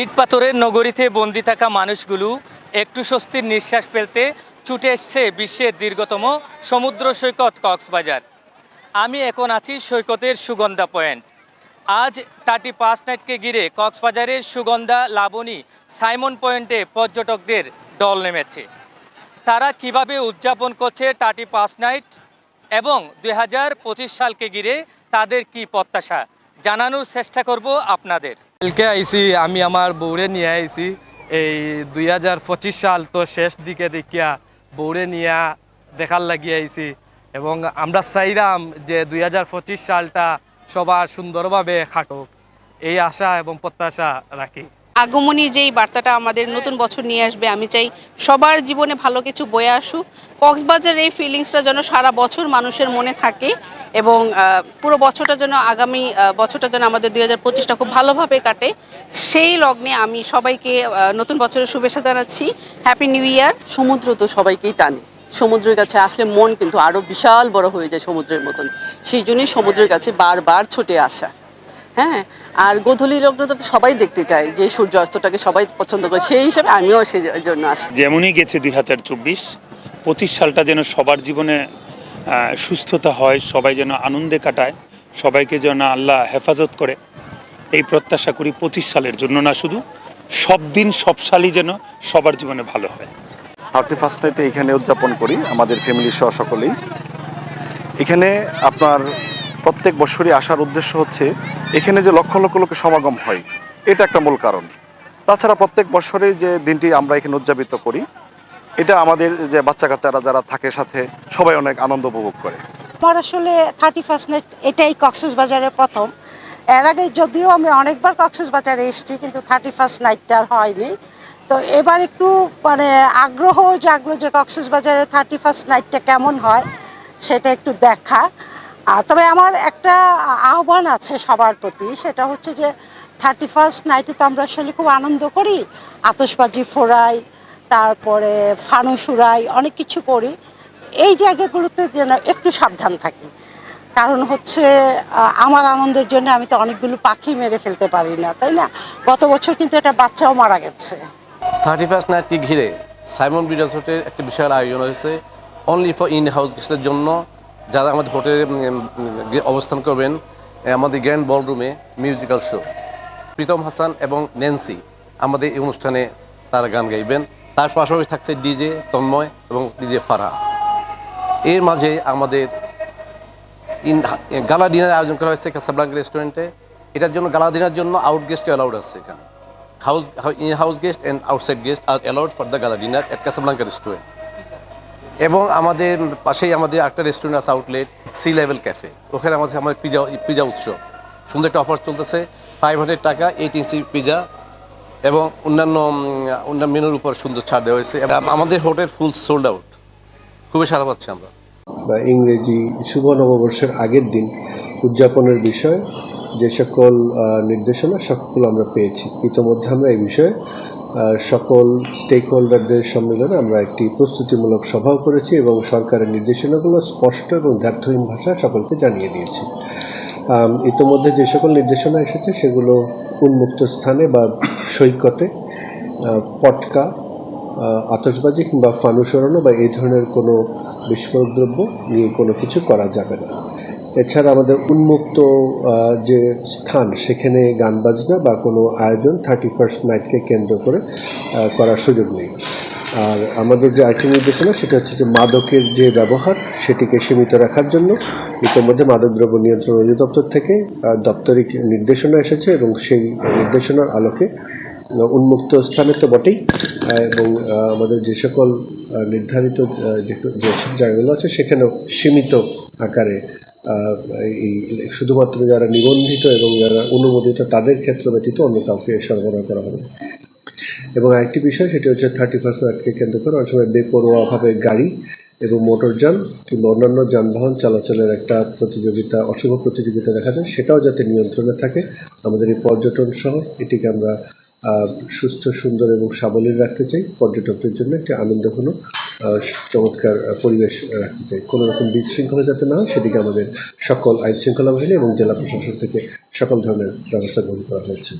ইট পাথরের নগরীতে বন্দি থাকা মানুষগুলো একটু স্বস্তির নিঃশ্বাস ফেলতে ছুটে এসছে বিশ্বের দীর্ঘতম সমুদ্র সৈকত কক্সবাজার। আমি এখন আছি সৈকতের সুগন্ধা পয়েন্ট। আজ টাটি পাঁচ নাইটকে ঘিরে কক্সবাজারের সুগন্ধা লাবণী সাইমন পয়েন্টে পর্যটকদের দল নেমেছে। তারা কীভাবে উদযাপন করছে টাটি পাস নাইট এবং দু হাজার পঁচিশ সালকে ঘিরে তাদের কি প্রত্যাশা? জানানোর চেষ্টা করব আপনাদের। কালকে আইসি আমি আমার বউরে নিয়ে আইসি এই দুই হাজার পঁচিশ সাল তো শেষ দিকে দেখিয়া বউরে নিয়া দেখার লাগিয়ে আইসি এবং আমরা চাইলাম যে দুই হাজার পঁচিশ সালটা সবার সুন্দরভাবে খাটুক। এই আশা এবং প্রত্যাশা রাখি। আগমনী যেই বার্তাটা আমাদের নতুন বছর নিয়ে আসবে, আমি চাই সবার জীবনে ভালো কিছু বয়ে আসুক। কক্সবাজার এই ফিলিংসটা যেন সারা বছর মানুষের মনে থাকে এবং পুরো বছরটা যেন আগামী বছরটা যেন আমাদের দুই হাজার পঁচিশটা খুব ভালোভাবে কাটে। সেই লগ্নে আমি সবাইকে নতুন বছরের শুভেচ্ছা জানাচ্ছি। হ্যাপি নিউ ইয়ার সমুদ্র তো সবাইকেই টানে। সমুদ্রের কাছে আসলে মন কিন্তু আরও বিশাল বড় হয়ে যায় সমুদ্রের মতন। সেই জন্যই সমুদ্রের কাছে বারবার ছুটে আসা। হ্যাঁ আর গোধূলি লগ্নটা তো সবাই দেখতে চায় যে সূর্যাস্তটাকে সবাই পছন্দ করে সেই হিসাবে আমিও সেই জন্য আসি। যেমনই গেছে দুই হাজার চব্বিশ পঁচিশ সালটা যেন সবার জীবনে সুস্থতা হয় সবাই যেন আনন্দে কাটায় সবাইকে যেন আল্লাহ হেফাজত করে এই প্রত্যাশা করি পঁচিশ সালের জন্য না শুধু সব দিন সব সালই যেন সবার জীবনে ভালো হয়। থার্টি ফার্স্ট নাইটে এখানে উদযাপন করি আমাদের ফ্যামিলি সহ সকলেই। এখানে আপনার প্রত্যেক বছরই আসার উদ্দেশ্য হচ্ছে এখানে যে লক্ষ লক্ষ লোকের সমাগম হয়, এটা একটা মূল কারণ। তাছাড়া প্রত্যেক বছরেই যে দিনটি আমরা এখানে উদযাপিত করি, এটা আমাদের যে বাচ্চা কাচ্চারা যারা থাকে সাথে সবাই অনেক আনন্দ উপভোগ করে। আমার আসলে থার্টি ফার্স্ট নাইট এটাই কক্সেস বাজারে প্রথম। এর আগে যদিও আমি অনেকবার কক্সেস বাজারে এসেছি, কিন্তু থার্টি ফার্স্ট নাইটটা আর হয়নি। তো এবার একটু মানে আগ্রহ জাগলো যে কক্সেস বাজারে থার্টি ফার্স্ট নাইটটা কেমন হয়, সেটা একটু দেখা। তবে আমার একটা আহ্বান আছে সবার প্রতি, সেটা হচ্ছে যে থার্টি ফার্স্ট নাইটে তো আমরা আসলে খুব আনন্দ করি, আতশবাজি ফোড়াই, তারপরে ফানুস উড়াই, অনেক কিছু করি। এই জায়গাগুলোতে যেন একটু সাবধান থাকি। কারণ হচ্ছে আমার আনন্দের জন্য আমি তো অনেকগুলো পাখি মেরে ফেলতে পারি না, তাই না? গত বছর কিন্তু একটা বাচ্চাও মারা গেছে। থার্টি ফার্স্ট নাইটকে ঘিরে সাইমন ব্রিড রিসোর্টের একটি বিশাল আয়োজন হয়েছে অনলি ফর ইন হাউস গেস্টের জন্য। যারা আমাদের হোটেলে অবস্থান করবেন আমাদের গ্র্যান্ড বলরুমে মিউজিক্যাল শো। প্রীতম হাসান এবং ন্যান্সি আমাদের এই অনুষ্ঠানে তারা গান গাইবেন। তার পাশাপাশি থাকছে ডিজে তন্ময় এবং ডিজে ফারা এর মাঝে আমাদের ইন গালা ডিনার আয়োজন করা হয়েছে কাসাবলাঙ্কা রেস্টুরেন্টে। এটার জন্য গালা ডিনার জন্য আউট গেস্ট অ্যালাউড আছে এখানে। House in house guest and outside guest R allowed for the gala dinner at Casablanca restaurant এবং আমাদের পাশেই আমাদের একটা রেস্টুরেন্ট আছে আউটলেট সি লেভেল ক্যাফে ওখানে আমাদের আমার পিজা পিজা উৎসব। সুন্দর একটা অফার চলতেছে ফাইভ হান্ড্রেড টাকা এইট ইঞ্চি পিজা এবং অন্যান্য অন্যান্য মেনুর উপর সুন্দর ছাড় দেওয়া হয়েছে। আমাদের হোটেল ফুল সোল্ড আউট খুবই সারা পাচ্ছি আমরা। বা ইংরেজি শুভ নববর্ষের আগের দিন উদযাপনের বিষয়ে, যে সকল নির্দেশনা সকল আমরা পেয়েছি। ইতোমধ্যে আমরা এই বিষয়ে সকল স্টেক হোল্ডারদের সম্মেলনে আমরা একটি প্রস্তুতিমূলক সভাও করেছি এবং সরকারের নির্দেশনাগুলো স্পষ্ট এবং দ্ব্যর্থহীন ভাষায় সকলকে জানিয়ে দিয়েছি। ইতোমধ্যে যে সকল নির্দেশনা এসেছে সেগুলো উন্মুক্ত স্থানে বা সৈকতে পটকা আহ, আতশবাজি কিংবা ফানুস ওড়ানো বা এই ধরনের কোনো বিস্ফোরক দ্রব্য নিয়ে কোনো কিছু করা যাবে না। এছাড়া আমাদের উন্মুক্ত যে স্থান, সেখানে গান বাজনা বা কোনো আয়োজন থার্টি ফার্স্ট নাইটকে কেন্দ্র করে করার সুযোগ নেই। আর আমাদের যে আরেকটি নির্দেশনা, সেটা হচ্ছে যে মাদকের যে ব্যবহার, সেটিকে সীমিত রাখার জন্য ইতিমধ্যে মাদকদ্রব্য নিয়ন্ত্রণ অধিদপ্তর থেকে দপ্তরিক নির্দেশনা এসেছে এবং সেই নির্দেশনার আলোকে উন্মুক্ত স্থানে তো বটেই এবং আমাদের যে সকল নির্ধারিত যেসব জায়গাগুলো আছে, সেখানেও সীমিত আকারে এই শুধুমাত্র যারা নিবন্ধিত এবং যারা অনুমোদিত, তাদের ক্ষেত্র ব্যতীত অন্য কাউকে সরবরাহ করা হবে এবং আরেকটি বিষয়, সেটি হচ্ছে থার্টি ফার্স্ট নাইটকে কেন্দ্র করে অনেক সময় বেপরোয়াভাবে গাড়ি এবং মোটরযান কিংবা অন্যান্য যানবাহন চলাচলের একটা প্রতিযোগিতা, অশুভ প্রতিযোগিতা দেখা যায় সেটাও যাতে নিয়ন্ত্রণে থাকে। আমাদের এই পর্যটন শহর এটিকে আমরা সুস্থ, সুন্দর এবং সাবলীল রাখতে চাই। পর্যটকদের জন্য একটি আনন্দঘন চমৎকার পরিবেশ রাখতে চাই। কোনো রকম বিশৃঙ্খলা যাতে না সেদিকে আমাদের সকল আইনশৃঙ্খলা বাহিনী এবং জেলা প্রশাসন থেকে সকল ধরনের ব্যবস্থা গ্রহণ করা হয়েছে।